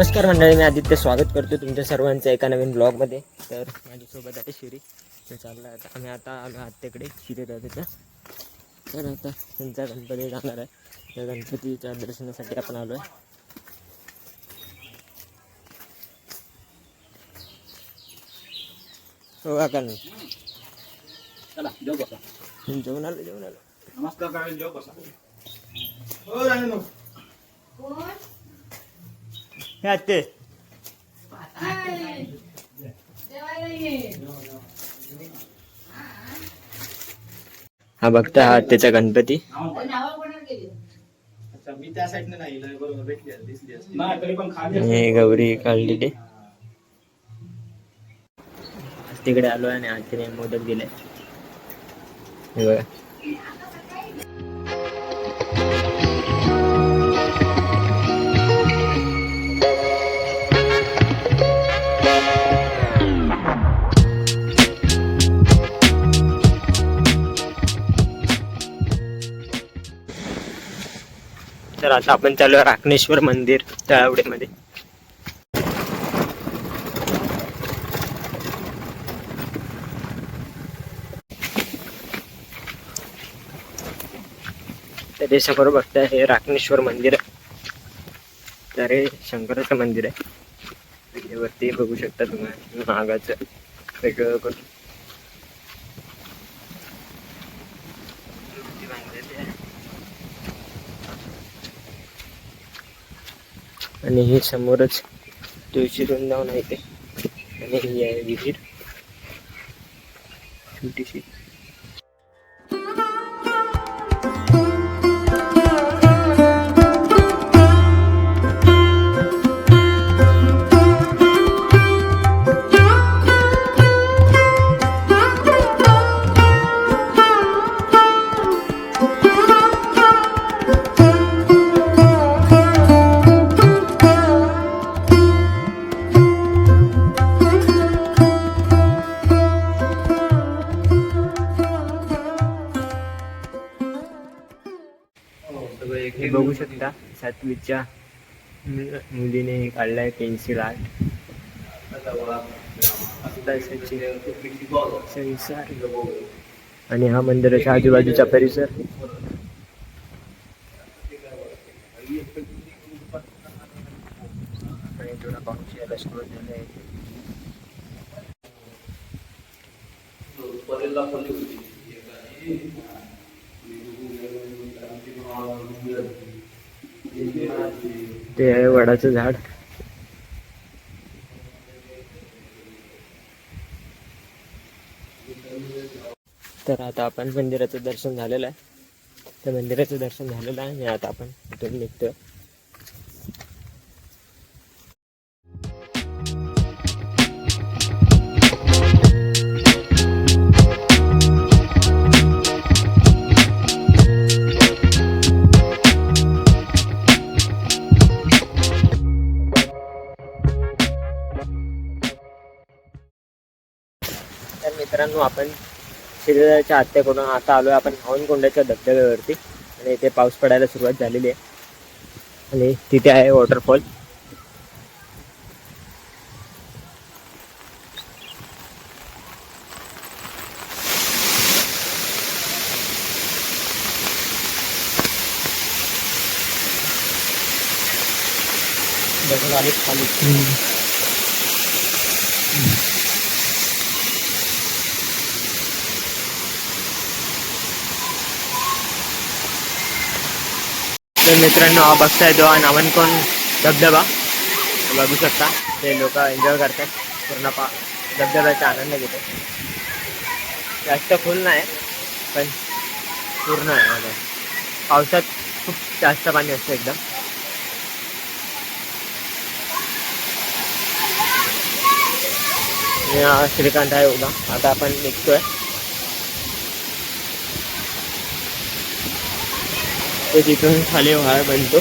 नमस्कार मंडळी मी आदित्य स्वागत करतो तुमच्या सर्वांचं एका नवीन ब्लॉगमध्ये तर माझ्यासोबत आहे शिरी. ते चाललं आहे आता आम्ही आता आलो आत्याकडे शिरी दादाच्या. तर आता त्यांचा गणपती जाणार आहे. त्या गणपतीच्या दर्शनासाठी आपण आलो आहे. हो का नाही? चला जेव बसा. जेवण आलो जेवण आलो. नमस्कार हो हे हा बघता हा आत्याचा गणपती. अच्छा मी त्या साईडने नाही लय बरोबर भेटली आहे, दिसली असती. नाही तरी पण खाली आणि गौरी काढलेली तिकडे आलो आणि आजीने मोदक दिले. हे बघा. तर आता आपण चालू राखणेश्वर मंदिर तळावडेमध्ये तर हे समोर बघताय हे राखणेश्वर मंदिर. तर हे शंकराचं मंदिर आहे. वरती बघू शकता तुम्ही. नागाचं वेगळं करून. आणि हे समोरच तुळशी वृंदावन आहे ते आणि ही आहे विहीर. छोटीशी. हे बघू शकता सातवीच्या मुलीने काढलाय पेन्सिल आर्ट संसार. आणि हा मंदिराच्या आजूबाजूचा परिसर. आणि थोडा पाऊस यायला सुरुवात झाली आहे ते आहे वडाचं झाड. तर आता आपण मंदिराचं दर्शन झालेलं आहे. त्या मंदिराचं दर्शन झालेलं आहे आणि आता आपण इथून निघतोय. मित्रांनो हो, आपण शरीराच्या हत्याकडून आता आलोय आपण हवनकोंड्याच्या धबधब्यावरती. आणि इथे पाऊस पडायला सुरुवात झालेली आहे. आणि तिथे आहे वॉटरफॉल खाली. तर मित्रांनो हा बघताय तो हा नावनकोण धबधबा. बघू शकता. ते लोक एन्जॉय करतात पूर्ण पा धबधब्याचा आनंद घेतात. जास्त फुल नाही पण पूर्ण आहे. पावसात खूप जास्त पाणी असतं एकदम. श्रीकांत आहे उद्या आता आपण निघतोय. ते तिथून खाली व्हाय बनतो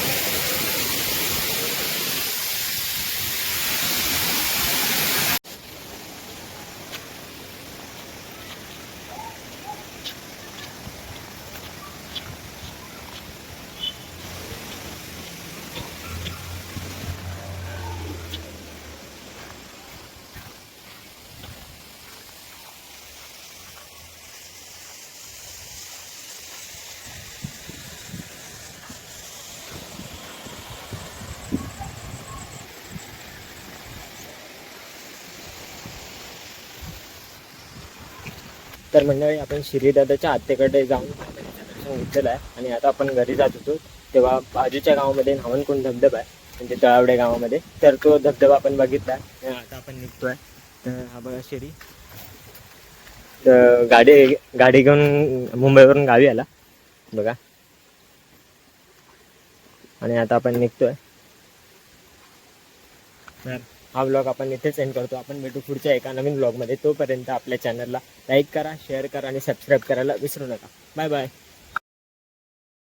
तर मंडळी आपण श्रीदादाच्या आत्तेकडे जाऊन दर्शन घेतलेलं आहे. आणि आता आपण घरी जात होतो तेव्हा बाजूच्या गावामध्ये नावनकुंड धबधबा आहे म्हणजे तळावडे गावामध्ये. तर तो धबधबा आपण बघितला आहे. आता आपण निघतोय. तर हा बघा शिरी तर गाडी गाडी घेऊन मुंबईवरून गावी आला. बघा. आणि आता आपण निघतोय. तर हा ब्लॉग आपण इथेच एंड करतो. आपण भेटू पुढच्या एका नवीन ब्लॉगमध्ये तोपर्यंत आपल्या चॅनलला लाईक करा शेअर करा आणि सबस्क्राईब करायला विसरू नका. Bye bye